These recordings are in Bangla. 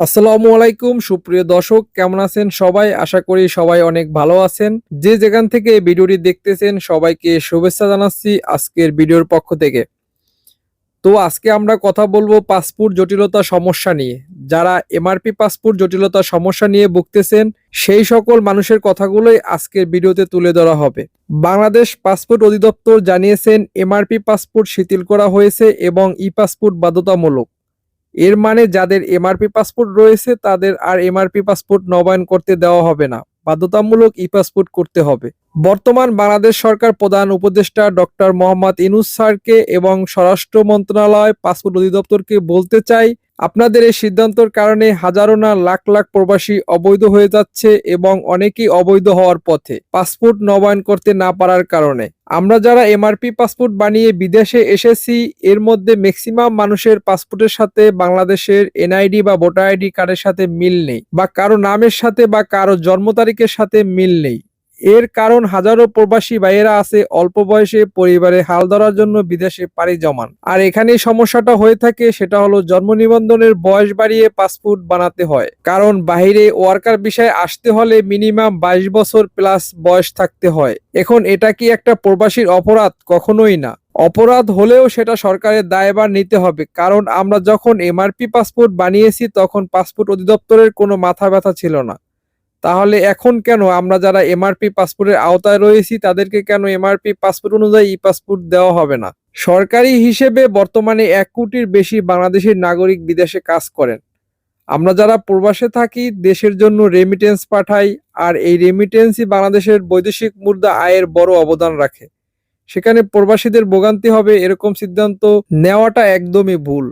আসসালামু আলাইকুম, সুপ্রিয় দর্শক, কেমন আছেন সবাই? আশা করি সবাই অনেক ভালো আছেন। যে যেখান থেকে ভিডিওটি দেখতেছেন, সবাইকে শুভেচ্ছা জানাচ্ছি আজকের ভিডিওর পক্ষ থেকে। তো আজকে আমরা কথা বলব পাসপোর্ট জটিলতা সমস্যা নিয়ে। যারা এমআরপি পাসপোর্ট জটিলতা সমস্যা নিয়ে ভুগতেছেন, সেই সকল মানুষের কথাগুলোই আজকের ভিডিওতে তুলে ধরা হবে। বাংলাদেশ পাসপোর্ট অধিদপ্তর জানিয়েছেন, এমআরপি পাসপোর্ট শিথিল করা হয়েছে এবং ই পাসপোর্ট বাধ্যতামূলক। এর মানে যাদের এমআরপি পাসপোর্ট রয়েছে, তাদের আর এমআরপি পাসপোর্ট নবায়ন করতে দেওয়া হবে না। বাধ্যতামূলক ই পাসপোর্ট করতে হবে। বর্তমান বাংলাদেশ সরকার প্রধান উপদেষ্টা ডক্টর মোহাম্মদ ইনুস স্যারকে এবং স্বরাষ্ট্র মন্ত্রণালয় পাসপোর্ট অধিদপ্তরকে বলতে চাই আপনাদের এই সিদ্ধান্তর কারণে হাজারো না লাখ লাখ প্রবাসী অবৈধ হয়ে যাচ্ছে এবং অনেকেই অবৈধ হওয়ার পথে পাসপোর্ট নবায়ন করতে না পারার কারণে। আমরা যারা এমআরপি পাসপোর্ট বানিয়ে বিদেশে এসেছি, এর মধ্যে ম্যাক্সিমাম মানুষের পাসপোর্টের সাথে বাংলাদেশের এনআইডি বা ভোটার আইডি কার্ডের সাথে মিল নেই বা কারও নামের সাথে বা কারও জন্ম তারিখের সাথে মিল নেই। এর কারণ হাজারো প্রবাসী ভাইয়েরা আছে অল্প বয়সে পরিবারে হাল ধরার জন্য বিদেশে পাড়ি জমান। আর এখানেই সমস্যাটা হয়ে থাকে, সেটা হলো জন্ম নিবন্ধনের বয়স বাড়িয়ে পাসপোর্ট বানাতে হয়। কারণ বাইরে ওয়ার্কার বিষয়ে আসতে হলে মিনিমাম বাইশ বছর প্লাস বয়স থাকতে হয়। এখন এটা কি একটা প্রবাসীর অপরাধ? কখনোই না। অপরাধ হলেও সেটা সরকারের দায়ভার নিতে হবে। কারণ আমরা যখন এমআরপি পাসপোর্ট বানিয়েছি, তখন পাসপোর্ট অধিদপ্তরের কোনো মাথা ব্যথা ছিল না। তাহলে এখন কেন? আমরা যারা এমআরপি পাসপোর্টের আওতায় রয়েছি, তাদেরকে কেন এমআরপি পাসপোর্ট অনুযায়ী ই পাসপোর্ট দেওয়া হবে না? সরকারি হিসেবে বর্তমানে এক কোটির বেশি বাংলাদেশের নাগরিক বিদেশে কাজ করেন। আমরা যারা প্রবাসে থাকি, দেশের জন্য রেমিটেন্স পাঠাই, আর এই রেমিটেন্সই বাংলাদেশের বৈদেশিক মুদ্রা আয়ের বড় অবদান রাখে। সেখানে প্রবাসীদের ভোগান্তি হবে, এরকম সিদ্ধান্ত নেওয়াটা একদমই ভুল।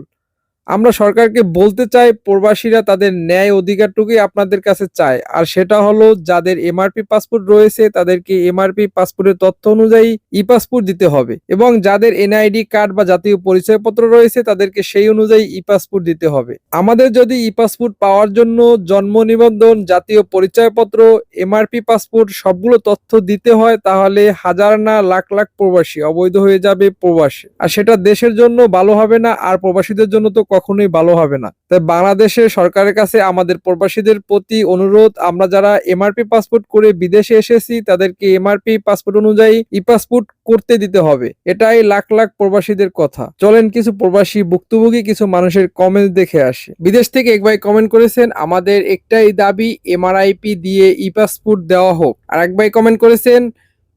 আমরা সরকারকে বলতে চাই, প্রবাসীরা তাদের ন্যায় অধিকারটুকুই আপনাদের কাছে চায়। আর সেটা হলো, যাদের এমআরপি পাসপোর্ট রয়েছে, তাদেরকে এমআরপি পাসপোর্টের তথ্য অনুযায়ী ই পাসপোর্ট দিতে হবে। এবং যাদের এনআইডি কার্ড বা জাতীয় পরিচয়পত্র রয়েছে, তাদেরকে সেই অনুযায়ী ই পাসপোর্ট দিতে হবে। আমাদের যদি ই পাসপোর্ট পাওয়ার জন্য জন্ম নিবন্ধন, জাতীয় পরিচয়পত্র এমআরপি পাসপোর্ট সবগুলো তথ্য দিতে হয়, তাহলে হাজার না লাখ লাখ প্রবাসী অবৈধ হয়ে যাবে প্রবাসী। আর সেটা দেশের জন্য ভালো হবে না, আর প্রবাসীদের জন্য তো কখনোই ভালো হবে না। তাই বাংলাদেশের সরকারের কাছে আমাদের প্রবাসীদের প্রতি অনুরোধ, আমরা যারা এমআরপি পাসপোর্ট করে বিদেশে এসেছি, তাদেরকে এমআরপি পাসপোর্ট অনুযায়ী ই পাসপোর্ট করতে দিতে হবে। এটাই লাখ লাখ প্রবাসীদের কথা। চলেন কিছু প্রবাসী ভুক্তভোগী, কিছু মানুষের কমেন্ট দেখে আসে। বিদেশ থেকে এক ভাই কমেন্ট করেছেন, আমাদের একটাই দাবি এমআরআইপি দিয়ে ই পাসপোর্ট দেওয়া হোক। আর এক ভাই কমেন্ট করেছেন,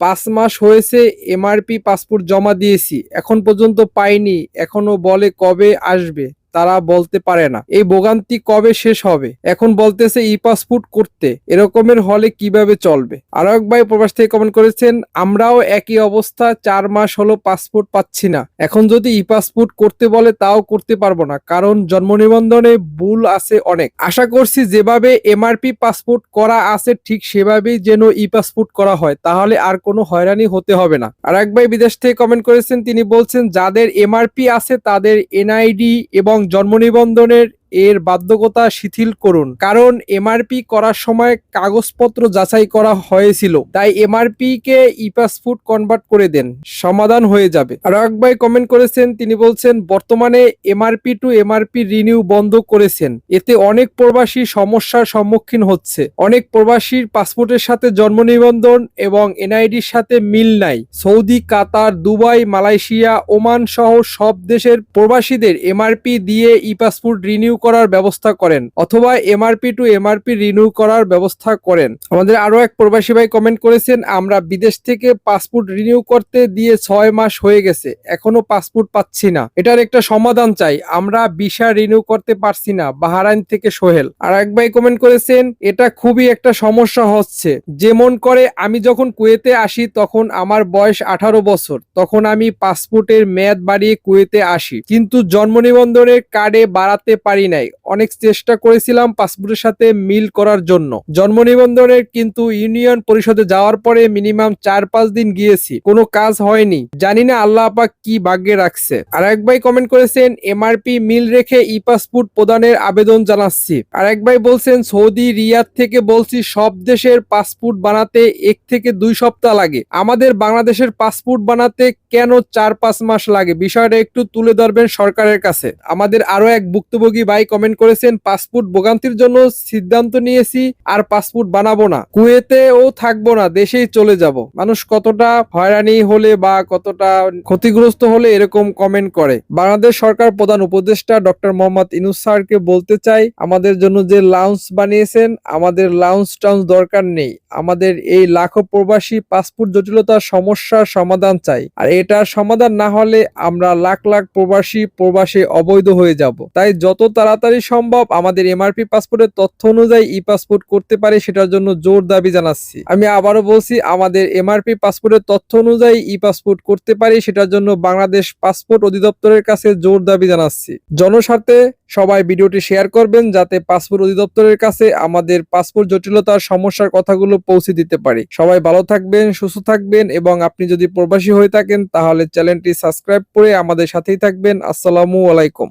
পাঁচ মাস হয়েছে এমআরপি পাসপোর্ট জমা দিয়েছি, এখন পর্যন্ত পাইনি, এখনও বলে কবে আসবে? তারা বলতে পারে না। এই ভোগান্তি কবে শেষ হবে? এখন বলতেছে ই পাসপোর্ট করতে। এরকমের হলে কীভাবে চলবে? আরও এক ভাই প্রবাস থেকে কমেন্ট করেছেন, আমরাও একই অবস্থা, চার মাস হলো পাসপোর্ট পাচ্ছি না। এখন যদি ই পাসপোর্ট করতে বলে, তাও করতে পারব না। কারণ জন্ম নিবন্ধনে ভুল আছে অনেক। আশা করছি যেভাবে এমআরপি পাসপোর্ট করা আছে, ঠিক সেভাবেই যেন ই পাসপোর্ট করা হয়। তাহলে আর কোনো হয়রানি হতে হবে না। আর এক ভাই বিদেশ থেকে কমেন্ট করেছেন, তিনি বলছেন, যাদের এমআরপি আছে, তাদের এনআইডি এবং জন্ম নিবন্ধনের এর বাধ্যকতা শিথিল করুন। কারণ এমআরপি করার সময় কাগজপত্র যাচাই করা হয়েছিল। তাই এমআরপি কে ই পাসপোর্ট কনভার্ট করে দেন। সমাধান হয়ে যাবে। আর এক ভাই কমেন্ট করেছেন, তিনি বলছেন, বর্তমানে এমআরপি টু এমআরপি রিনিউ বন্ধ করেছেন। এতে অনেক প্রবাসী সমস্যার সম্মুখীন হচ্ছে। অনেক প্রবাসীর পাসপোর্টের সাথে জন্ম নিবন্ধন এবং এনআইডির সাথে মিল নাই। Saudi, Qatar, Dubai, Malaysia, Oman সহ সব দেশের প্রবাসীদের এমআরপি দিয়ে ই পাসপোর্ট রিনিউ করার ব্যবস্থা করেন, অথবা এমআরপি টু এমআরপি রিনিউ করার ব্যবস্থা করেন। আমাদের আরও এক প্রবাসী ভাই কমেন্ট করেছেন, আমরা বিদেশ থেকে পাসপোর্ট রিনিউ করতে দিয়ে ছয় মাস হয়ে গেছে, এখনও পাসপোর্ট পাচ্ছি না। এটার একটা সমাধান চাই, আমরা ভিসা রিনিউ করতে পারছি না, বাহারাইন থেকে সোহেল। আর এক ভাই কমেন্ট করেছেন, এটা খুবই একটা সমস্যা হচ্ছে, যেমন করে আমি যখন কুয়েতে আসি তখন আমার বয়স আঠারো বছর, তখন আমি পাসপোর্টের মেয়াদ বাড়িয়ে কুয়েতে আসি, কিন্তু জন্ম নিবন্ধনের কার্ডে বাড়াতে পারি নাই। অনেক চেষ্টা করেছিলাম পাসপোর্টের সাথে মিল করার জন্য। জন্ম নিবন্ধনের কিন্তু ইউনিয়ন পরিষদে যাওয়ার পরে মিনিমাম চার পাঁচ দিন গিয়েছি। কোনো কাজ হয়নি। জানি না আল্লাহ আপাক কি ভাগ্যে রাখছে। আর এক ভাই কমেন্ট করেছেন, এমআরপি মিল রেখে ই পাসপোর্ট প্রদানের আবেদন জানাচ্ছি। আর এক ভাই বলছেন, সৌদি, রিয়াদ থেকে বলছি, সব দেশের পাসপোর্ট বানাতে এক থেকে দুই সপ্তাহ লাগে। আমাদের বাংলাদেশের পাসপোর্ট বানাতে কেন চার পাঁচ মাস লাগে? বিষয়টা একটু তুলে ধরবেন সরকারের কাছে। আমাদের আরও এক ভুক্তভোগী ভাই কমেন্ট করেছেন, পাসপোর্ট ভোগান্তির জন্য সিদ্ধান্ত নিয়েছি আর পাসপোর্ট বানাবো না। কুয়েতেও থাকব না, দেশেই চলে যাব। মানুষ কতটা হয়রানি হলে বা কতটা ক্ষতিগ্রস্ত হলে এরকম কমেন্ট করে। বাংলাদেশ সরকার প্রধান উপদেষ্টা ডক্টর মোহাম্মদ ইনুস স্যারকে বলতে চাই, আমাদের জন্য যে লাউন্স বানিয়েছেন, আমাদের লাউন্স টাউন্স দরকার নেই। আমাদের এই লাখো প্রবাসী পাসপোর্ট জটিলতার সমস্যার সমাধান চাই। আর এটার সমাধান না হলে আমরা লাখ লাখ প্রবাসী প্রবাসে অবৈধ হয়ে যাব। তাই যত তাড়াতাড়ি সম্ভব, আমাদের এমআরপি পাসপোর্টের তথ্য অনুযায়ী ই পাসপোর্ট করতে পারে, সেটার জন্য জোর দাবি জানাচ্ছি। আমি আবারও বলছি, আমাদের এমআরপি পাসপোর্টের তথ্য অনুযায়ী ই পাসপোর্ট করতে পারি, সেটার জন্য বাংলাদেশ পাসপোর্ট অধিদপ্তরের কাছে জোর দাবি জানাচ্ছি। জনস্বার্থে সবাই ভিডিওটি শেয়ার করবেন, যাতে পাসপোর্ট অধিদপ্তরের কাছে আমাদের পাসপোর্ট জটিলতার সমস্যার কথাগুলো পৌঁছে দিতে পারি। সবাই ভালো থাকবেন, সুস্থ থাকবেন, এবং আপনি যদি প্রবাসী হয়ে থাকেন, তাহলে চ্যানেলটি সাবস্ক্রাইব করে আমাদের সাথেই থাকবেন। আসসালামু আলাইকুম।